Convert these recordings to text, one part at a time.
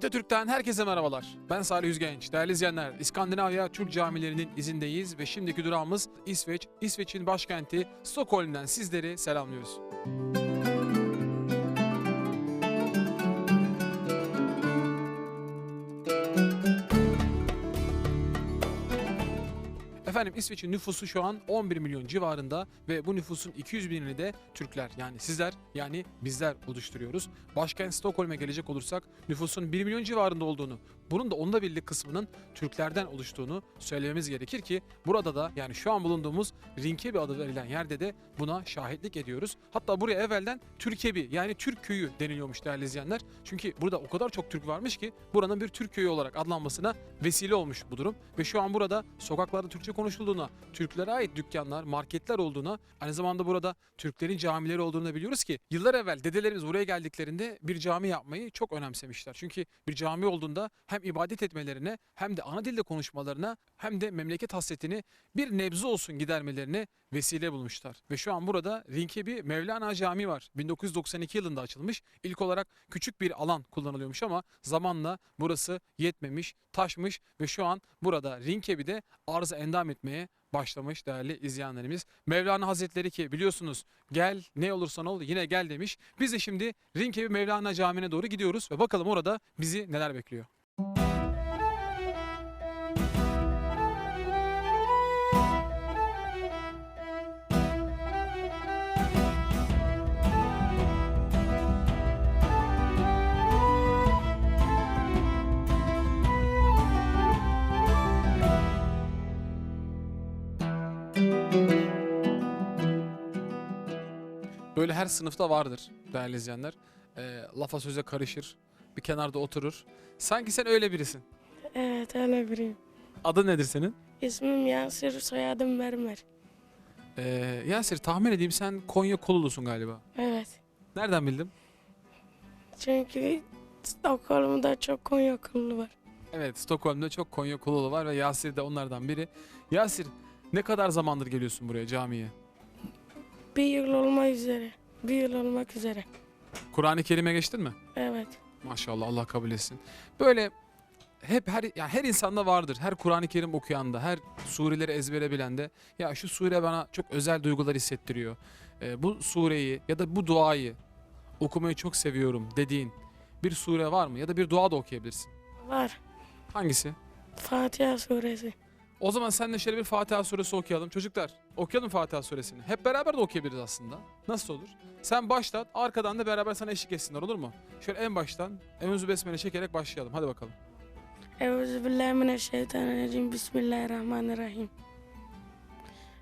TRT Türk'ten herkese merhabalar. Ben Salih Yüzgenç. Değerli izleyenler, İskandinavya Türk camilerinin izindeyiz ve şimdiki durağımız İsveç. İsveç'in başkenti Stockholm'den sizleri selamlıyoruz. Efendim İsveç'in nüfusu şu an 11 milyon civarında ve bu nüfusun 200 binini de Türkler yani sizler yani bizler oluşturuyoruz. Başkent Stockholm'e gelecek olursak nüfusun 1 milyon civarında olduğunu, bunun da onda birlik kısmının Türklerden oluştuğunu söylememiz gerekir ki burada da yani şu an bulunduğumuz Rinkebi adı verilen yerde de buna şahitlik ediyoruz. Hatta buraya evvelden Türkebi yani Türk köyü deniliyormuş değerli izleyenler. Çünkü burada o kadar çok Türk varmış ki buranın bir Türk köyü olarak adlanmasına vesile olmuş bu durum. Ve şu an burada sokaklarda Türkçe konuşulduğuna, Türklere ait dükkanlar, marketler olduğuna, aynı zamanda burada Türklerin camileri olduğunu biliyoruz ki yıllar evvel dedelerimiz buraya geldiklerinde bir cami yapmayı çok önemsemişler. Çünkü bir cami olduğunda hem ibadet etmelerine hem de ana dilde konuşmalarına hem de memleket hasretini bir nebze olsun gidermelerine vesile bulmuşlar. Ve şu an burada Rinkebi Mevlana Camii var. 1992 yılında açılmış. İlk olarak küçük bir alan kullanılıyormuş ama zamanla burası yetmemiş, taşmış ve şu an burada Rinkebi'de arıza endam etmeye başlamış değerli izleyenlerimiz. Mevlana Hazretleri ki biliyorsunuz gel ne olursan ol yine gel demiş. Biz de şimdi Rinkebi Mevlana Camii'ne doğru gidiyoruz ve bakalım orada bizi neler bekliyor. Her sınıfta vardır değerli izleyenler. Ee, lafa söze karışır, bir kenarda oturur. Sanki sen öyle birisin. Evet öyle biriyim. Adın nedir senin? İsmim Yasir, soyadım Mermer. Ee, Yasir tahmin edeyim sen Konya Kolulusun galiba. Evet. Nereden bildim? Çünkü Stockholm'da çok Konya okulu var. Evet Stockholm'da çok Konya Kolulu var ve Yasir de onlardan biri. Yasir ne kadar zamandır geliyorsun buraya camiye? Bir yıl olmak üzere. Bir yıl olmak üzere. Kur'an-ı Kerim'e geçtin mi? Evet. Maşallah Allah kabul etsin. Böyle hep her ya her insanda vardır. Her Kur'an-ı Kerim okuyanda, her sureleri ezbere bilende ya şu sure bana çok özel duygular hissettiriyor. Ee, bu sureyi ya da bu duayı okumayı çok seviyorum dediğin bir sure var mı? Ya da bir dua da okuyabilirsin. Var. Hangisi? Fatiha suresi. O zaman seninle şöyle bir Fatiha suresi okuyalım. Çocuklar okuyalım Fatiha suresini. Hep beraber de okuyabiliriz aslında. Nasıl olur? Sen başlat, arkadan da beraber sana eşlik etsinler olur mu? Şöyle en baştan Emuzü Besmele çekerek başlayalım. Hadi bakalım. Euzubillahimineşşeytanirracim. Bismillahirrahmanirrahim.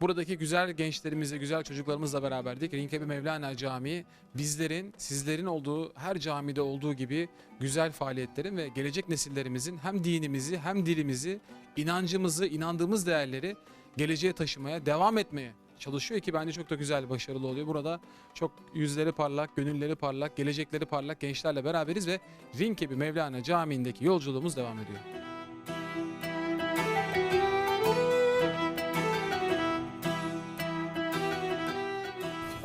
Buradaki güzel gençlerimizle, güzel çocuklarımızla beraberdik. Rinkebi Mevlana Camii bizlerin, sizlerin olduğu her camide olduğu gibi güzel faaliyetlerin ve gelecek nesillerimizin hem dinimizi hem dilimizi, inancımızı, inandığımız değerleri geleceğe taşımaya, devam etmeye çalışıyor ki bence çok da güzel, başarılı oluyor. Burada çok yüzleri parlak, gönülleri parlak, gelecekleri parlak gençlerle beraberiz ve Rinkebi Mevlana Camii'ndeki yolculuğumuz devam ediyor.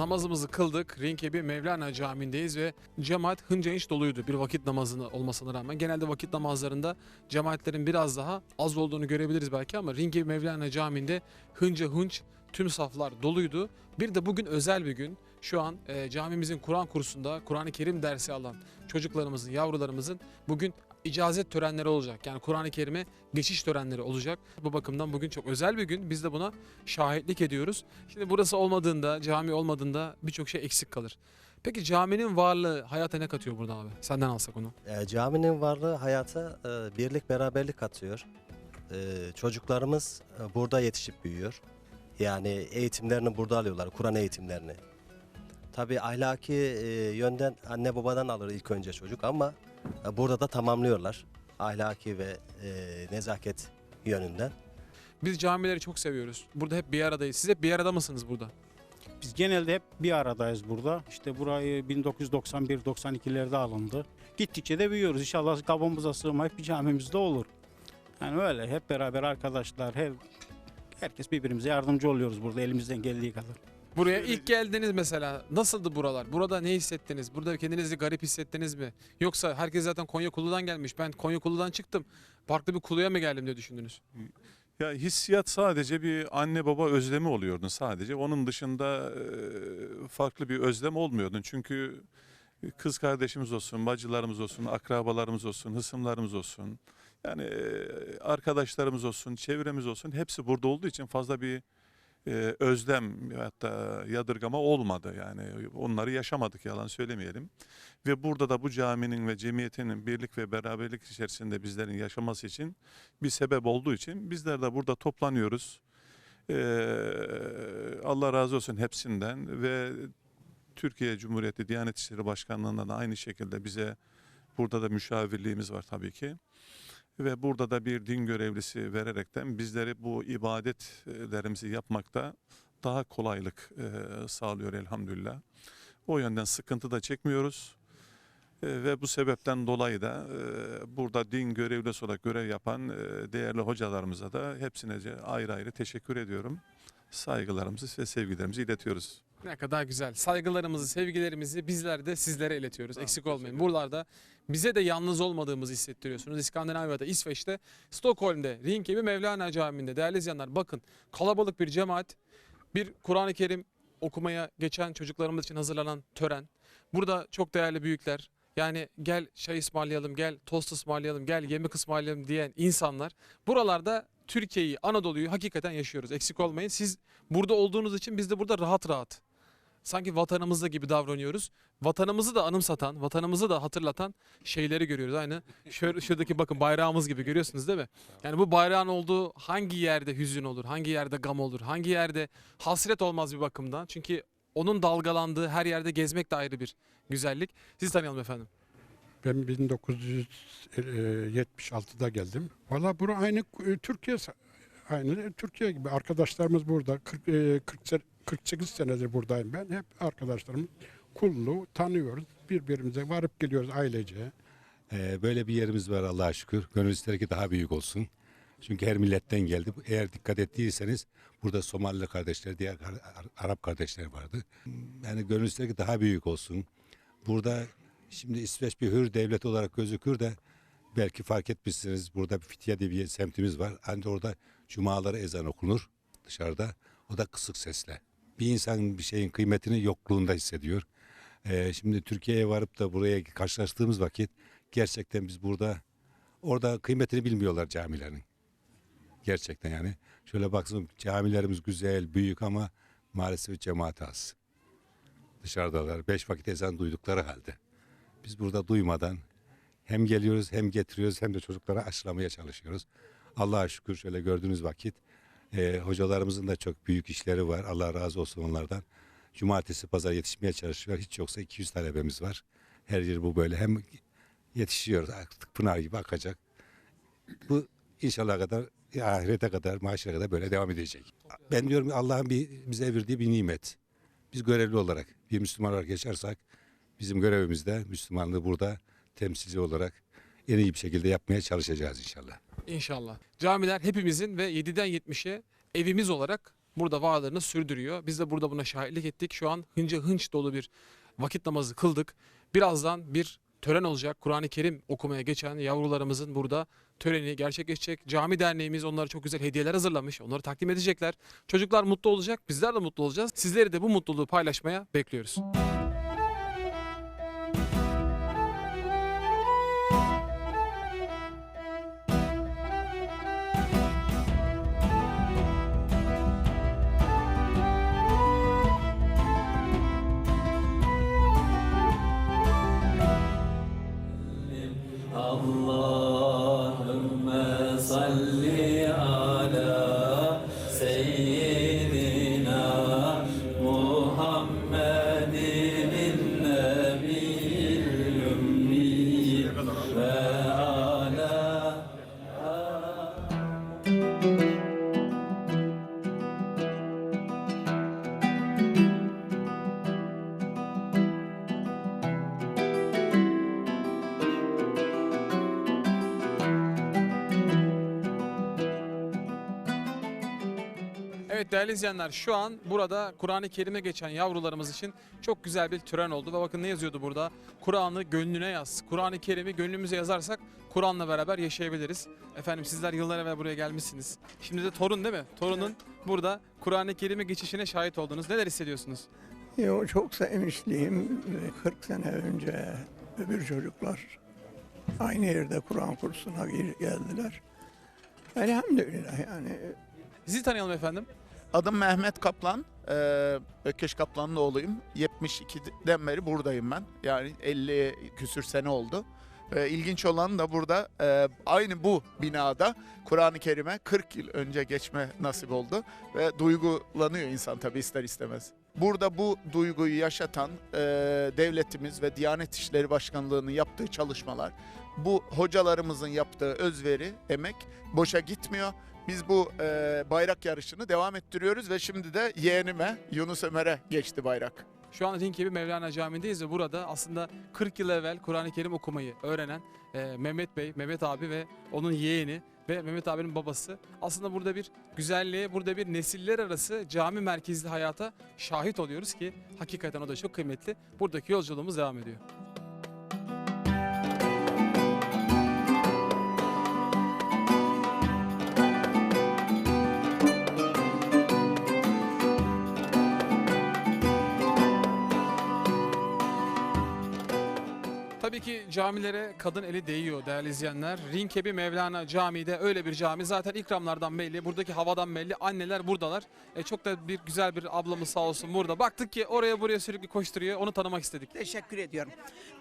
namazımızı kıldık. Rinkebi Mevlana Camii'ndeyiz ve cemaat hınca inç doluydu bir vakit namazını olmasına rağmen. Genelde vakit namazlarında cemaatlerin biraz daha az olduğunu görebiliriz belki ama Rinkebi Mevlana Camii'nde hınca hınç tüm saflar doluydu. Bir de bugün özel bir gün. Şu an e, camimizin Kur'an kursunda Kur'an-ı Kerim dersi alan çocuklarımızın, yavrularımızın bugün icazet törenleri olacak. Yani Kur'an-ı Kerim'e geçiş törenleri olacak. Bu bakımdan bugün çok özel bir gün. Biz de buna şahitlik ediyoruz. Şimdi burası olmadığında, cami olmadığında birçok şey eksik kalır. Peki caminin varlığı hayata ne katıyor burada abi? Senden alsak onu. E, caminin varlığı hayata e, birlik beraberlik katıyor. E, çocuklarımız e, burada yetişip büyüyor. Yani eğitimlerini burada alıyorlar, Kur'an eğitimlerini. Tabi ahlaki e, yönden anne babadan alır ilk önce çocuk ama burada da tamamlıyorlar. Ahlaki ve e, nezaket yönünden. Biz camileri çok seviyoruz. Burada hep bir aradayız. Siz hep bir arada mısınız burada? Biz genelde hep bir aradayız burada. İşte burayı 1991-92'lerde alındı. Gittikçe de büyüyoruz. İnşallah kabımıza sığmayıp bir camimizde olur. Yani öyle hep beraber arkadaşlar, her, herkes birbirimize yardımcı oluyoruz burada elimizden geldiği kadar. Buraya ilk geldiniz mesela. Nasıldı buralar? Burada ne hissettiniz? Burada kendinizi garip hissettiniz mi? Yoksa herkes zaten Konya Kulu'dan gelmiş. Ben Konya Kulu'dan çıktım. Farklı bir kuluya mı geldim diye düşündünüz? Ya hissiyat sadece bir anne baba özlemi oluyordu sadece. Onun dışında e, farklı bir özlem olmuyordu. Çünkü kız kardeşimiz olsun, bacılarımız olsun, akrabalarımız olsun, hısımlarımız olsun. Yani e, arkadaşlarımız olsun, çevremiz olsun hepsi burada olduğu için fazla bir e, özlem hatta yadırgama olmadı. Yani onları yaşamadık yalan söylemeyelim. Ve burada da bu caminin ve cemiyetinin birlik ve beraberlik içerisinde bizlerin yaşaması için bir sebep olduğu için bizler de burada toplanıyoruz. Allah razı olsun hepsinden ve Türkiye Cumhuriyeti Diyanet İşleri Başkanlığı'ndan da aynı şekilde bize burada da müşavirliğimiz var tabii ki. Ve burada da bir din görevlisi vererekten bizleri bu ibadetlerimizi yapmakta daha kolaylık e, sağlıyor elhamdülillah. O yönden sıkıntı da çekmiyoruz. E, ve bu sebepten dolayı da e, burada din görevlisi olarak görev yapan e, değerli hocalarımıza da hepsine ayrı ayrı teşekkür ediyorum. Saygılarımızı ve sevgilerimizi iletiyoruz. Ne kadar güzel. Saygılarımızı, sevgilerimizi bizler de sizlere iletiyoruz. Eksik olmayın. Buralarda bize de yalnız olmadığımızı hissettiriyorsunuz. İskandinavya'da, İsveç'te, Stockholm'de, Rinkeby Mevlana Camii'nde değerli izleyenler bakın kalabalık bir cemaat, bir Kur'an-ı Kerim okumaya geçen çocuklarımız için hazırlanan tören. Burada çok değerli büyükler, yani gel çay ısmarlayalım, gel tost ısmarlayalım, gel yemek ısmarlayalım diyen insanlar buralarda Türkiye'yi, Anadolu'yu hakikaten yaşıyoruz. Eksik olmayın. Siz burada olduğunuz için biz de burada rahat rahat sanki vatanımızda gibi davranıyoruz. Vatanımızı da anımsatan, vatanımızı da hatırlatan şeyleri görüyoruz. Aynı şuradaki bakın bayrağımız gibi görüyorsunuz değil mi? Yani bu bayrağın olduğu hangi yerde hüzün olur, hangi yerde gam olur, hangi yerde hasret olmaz bir bakımdan. Çünkü onun dalgalandığı her yerde gezmek de ayrı bir güzellik. Sizi tanıyalım efendim. Ben 1976'da geldim. Valla bura aynı e, Türkiye aynı Türkiye gibi arkadaşlarımız burada. 40, e, 40 se- 48 senedir buradayım ben. Hep arkadaşlarımız kullu tanıyoruz. Birbirimize varıp geliyoruz ailece. Ee, böyle bir yerimiz var Allah'a şükür. Gönül ister ki daha büyük olsun. Çünkü her milletten geldi. Eğer dikkat ettiyseniz burada Somali kardeşler, diğer Ar- Arap kardeşler vardı. Yani gönül ister ki daha büyük olsun. Burada şimdi İsveç bir hür devlet olarak gözükür de belki fark etmişsiniz burada bir Fithiye diye bir semtimiz var. Ancak orada cumaları ezan okunur dışarıda. O da kısık sesle. Bir insan bir şeyin kıymetini yokluğunda hissediyor. Ee, şimdi Türkiye'ye varıp da buraya karşılaştığımız vakit gerçekten biz burada orada kıymetini bilmiyorlar camilerin. Gerçekten yani. Şöyle baksın camilerimiz güzel, büyük ama maalesef cemaat az. Dışarıdalar. Beş vakit ezan duydukları halde. Biz burada duymadan hem geliyoruz hem getiriyoruz hem de çocuklara aşılamaya çalışıyoruz. Allah'a şükür şöyle gördüğünüz vakit e, hocalarımızın da çok büyük işleri var. Allah razı olsun onlardan. Cumartesi pazar yetişmeye çalışıyor. Hiç yoksa 200 talebemiz var. Her yer bu böyle. Hem yetişiyoruz artık pınar gibi akacak. Bu inşallah kadar ahirete kadar maaşlara kadar böyle devam edecek. Ben diyorum Allah'ın bir, bize verdiği bir nimet. Biz görevli olarak bir Müslüman olarak yaşarsak bizim görevimiz de Müslümanlığı burada temsilci olarak en iyi bir şekilde yapmaya çalışacağız inşallah. İnşallah. Camiler hepimizin ve 7'den 70'e evimiz olarak burada varlığını sürdürüyor. Biz de burada buna şahitlik ettik. Şu an hınca hınç dolu bir vakit namazı kıldık. Birazdan bir tören olacak. Kur'an-ı Kerim okumaya geçen yavrularımızın burada töreni gerçekleşecek. Cami derneğimiz onlara çok güzel hediyeler hazırlamış. Onları takdim edecekler. Çocuklar mutlu olacak. Bizler de mutlu olacağız. Sizleri de bu mutluluğu paylaşmaya bekliyoruz. Allah. Evet değerli izleyenler şu an burada Kur'an-ı Kerim'e geçen yavrularımız için çok güzel bir tören oldu. Ve bakın ne yazıyordu burada? Kur'an'ı gönlüne yaz. Kur'an-ı Kerim'i gönlümüze yazarsak Kur'an'la beraber yaşayabiliriz. Efendim sizler yıllar evvel buraya gelmişsiniz. Şimdi de torun değil mi? Torunun burada Kur'an-ı Kerim'e geçişine şahit oldunuz. Neler hissediyorsunuz? Yo, çok sevinçliyim. 40 sene önce öbür çocuklar aynı yerde Kur'an kursuna gir- geldiler. Elhamdülillah yani Sizi tanıyalım efendim. Adım Mehmet Kaplan. Ee, Ökeş Kaplan'ın oğluyum. 72'den beri buradayım ben. Yani 50 küsür sene oldu. Ee, ilginç olan da burada e, aynı bu binada Kur'an-ı Kerim'e 40 yıl önce geçme nasip oldu. Ve duygulanıyor insan tabii ister istemez. Burada bu duyguyu yaşatan e, devletimiz ve Diyanet İşleri Başkanlığı'nın yaptığı çalışmalar, bu hocalarımızın yaptığı özveri, emek boşa gitmiyor. Biz bu e, bayrak yarışını devam ettiriyoruz ve şimdi de yeğenime Yunus Ömer'e geçti bayrak. Şu an Rinkebi Mevlana Camii'ndeyiz ve burada aslında 40 yıl evvel Kur'an-ı Kerim okumayı öğrenen e, Mehmet Bey, Mehmet abi ve onun yeğeni ve Mehmet abinin babası aslında burada bir güzelliğe, burada bir nesiller arası cami merkezli hayata şahit oluyoruz ki hakikaten o da çok kıymetli. Buradaki yolculuğumuz devam ediyor. Camilere kadın eli değiyor değerli izleyenler. Rinkebi Mevlana Camii de öyle bir cami. Zaten ikramlardan belli, buradaki havadan belli. Anneler buradalar. E, çok da bir güzel bir ablamız sağ olsun burada. Baktık ki oraya buraya sürekli koşturuyor. Onu tanımak istedik. Teşekkür ediyorum.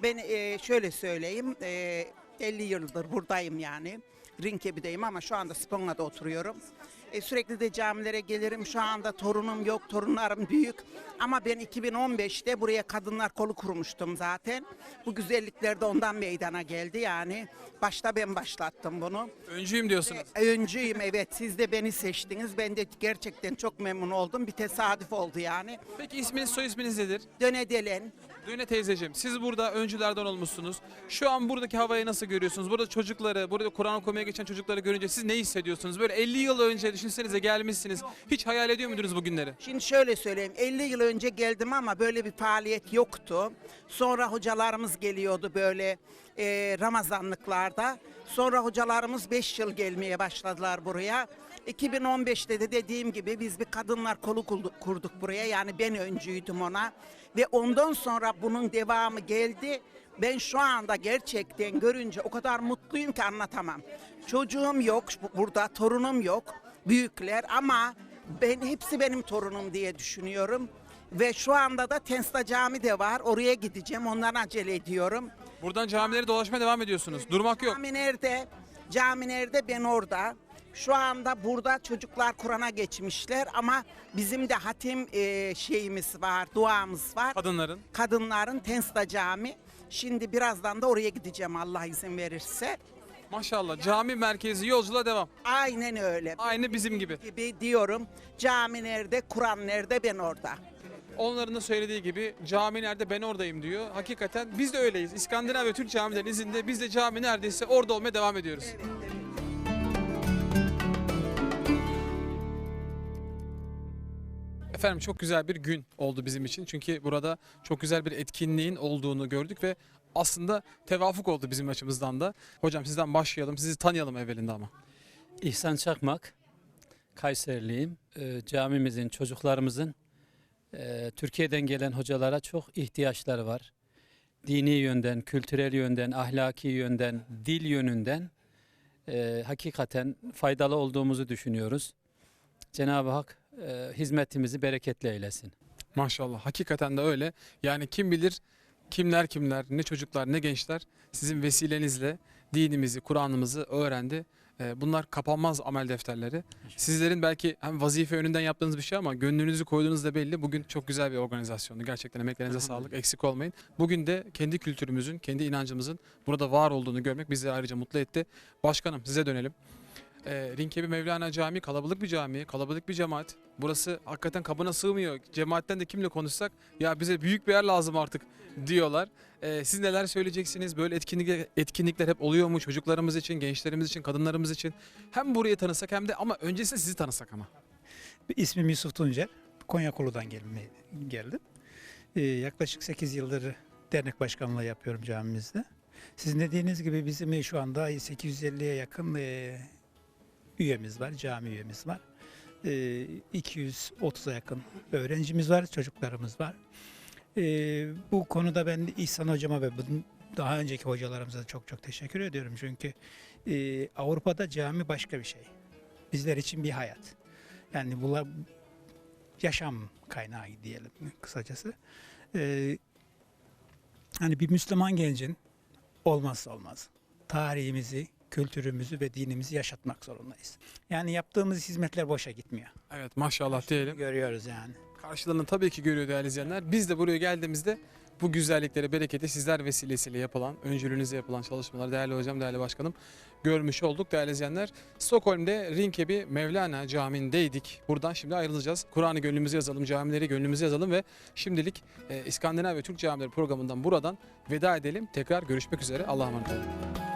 Ben e, şöyle söyleyeyim. e, 50 yıldır buradayım yani. Rinkebi'deyim ama şu anda Sponga'da oturuyorum. E, sürekli de camilere gelirim. Şu anda torunum yok, torunlarım büyük. Ama ben 2015'te buraya kadınlar kolu kurmuştum zaten. Bu güzellikler de ondan meydana geldi yani. Başta ben başlattım bunu. Öncüyüm diyorsunuz. Öncüyüm evet siz de beni seçtiniz. Ben de gerçekten çok memnun oldum. Bir tesadüf oldu yani. Peki isminiz, soy isminiz nedir? Dönedelen Düğüne teyzeciğim, siz burada öncülerden olmuşsunuz. Şu an buradaki havayı nasıl görüyorsunuz? Burada çocukları, burada Kur'an okumaya geçen çocukları görünce siz ne hissediyorsunuz? Böyle 50 yıl önce düşünsenize gelmişsiniz. Hiç hayal ediyor muydunuz bu günleri? Şimdi şöyle söyleyeyim 50 yıl önce geldim ama böyle bir faaliyet yoktu. Sonra hocalarımız geliyordu böyle e, Ramazanlıklarda. Sonra hocalarımız 5 yıl gelmeye başladılar buraya. 2015'te de dediğim gibi biz bir kadınlar kolu kurdu- kurduk buraya. Yani ben öncüydüm ona. Ve ondan sonra bunun devamı geldi. Ben şu anda gerçekten görünce o kadar mutluyum ki anlatamam. Çocuğum yok bu- burada, torunum yok. Büyükler ama ben hepsi benim torunum diye düşünüyorum. Ve şu anda da Tensla Cami de var. Oraya gideceğim. Ondan acele ediyorum. Buradan camileri dolaşmaya devam ediyorsunuz. Durmak yok. Cami nerede? Cami nerede? Ben orada. Şu anda burada çocuklar Kur'an'a geçmişler ama bizim de hatim e, şeyimiz var, duamız var. Kadınların. Kadınların Tensla Cami. Şimdi birazdan da oraya gideceğim Allah izin verirse. Maşallah cami merkezi yolculuğa devam. Aynen öyle. Aynı bizim gibi. gibi diyorum. Cami nerede, Kur'an nerede ben orada. Onların da söylediği gibi cami nerede ben oradayım diyor. Hakikaten biz de öyleyiz. İskandinav ve Türk camilerin izinde biz de cami neredeyse orada olmaya devam ediyoruz. Efendim çok güzel bir gün oldu bizim için. Çünkü burada çok güzel bir etkinliğin olduğunu gördük ve aslında tevafuk oldu bizim açımızdan da. Hocam sizden başlayalım. Sizi tanıyalım evvelinde ama. İhsan Çakmak, Kayserliyim. Ee, camimizin, çocuklarımızın e, Türkiye'den gelen hocalara çok ihtiyaçları var. Dini yönden, kültürel yönden, ahlaki yönden, dil yönünden e, hakikaten faydalı olduğumuzu düşünüyoruz. Cenab-ı Hak e, hizmetimizi bereketli eylesin. Maşallah hakikaten de öyle. Yani kim bilir kimler kimler ne çocuklar ne gençler sizin vesilenizle dinimizi, Kur'an'ımızı öğrendi. E, bunlar kapanmaz amel defterleri. Sizlerin belki hem vazife önünden yaptığınız bir şey ama gönlünüzü koyduğunuz da belli. Bugün çok güzel bir organizasyondu. Gerçekten emeklerinize sağlık. Eksik olmayın. Bugün de kendi kültürümüzün, kendi inancımızın burada var olduğunu görmek bizi ayrıca mutlu etti. Başkanım size dönelim. E, Rinkebi Mevlana Camii kalabalık bir cami, kalabalık bir cemaat. Burası hakikaten kabına sığmıyor. Cemaatten de kimle konuşsak ya bize büyük bir yer lazım artık diyorlar. E, siz neler söyleyeceksiniz? Böyle etkinlikler, etkinlikler hep oluyor mu çocuklarımız için, gençlerimiz için, kadınlarımız için? Hem burayı tanısak hem de ama öncesinde sizi tanısak ama. İsmim Yusuf Tuncer. Konya Kolu'dan geldim. Ee, yaklaşık 8 yıldır dernek başkanlığı yapıyorum camimizde. Sizin dediğiniz gibi bizim şu anda 850'ye yakın e, üyemiz var, cami üyemiz var. E, 230'a yakın öğrencimiz var, çocuklarımız var. E, bu konuda ben İhsan hocama ve daha önceki hocalarımıza çok çok teşekkür ediyorum. Çünkü e, Avrupa'da cami başka bir şey. Bizler için bir hayat. Yani bunlar yaşam kaynağı diyelim kısacası. Ee, hani bir Müslüman gencin olmazsa olmaz. Tarihimizi, kültürümüzü ve dinimizi yaşatmak zorundayız. Yani yaptığımız hizmetler boşa gitmiyor. Evet maşallah diyelim. Görüyoruz yani. Karşılığını tabii ki görüyor değerli izleyenler. Biz de buraya geldiğimizde bu güzellikleri, bereketi sizler vesilesiyle yapılan, öncülüğünüzde yapılan çalışmalar değerli hocam, değerli başkanım görmüş olduk değerli izleyenler. Stockholm'de Rinkebi Mevlana Camii'ndeydik. Buradan şimdi ayrılacağız. Kur'an'ı gönlümüze yazalım, camileri gönlümüze yazalım ve şimdilik e, İskandinav ve Türk Camileri programından buradan veda edelim. Tekrar görüşmek üzere. Allah'a emanet olun.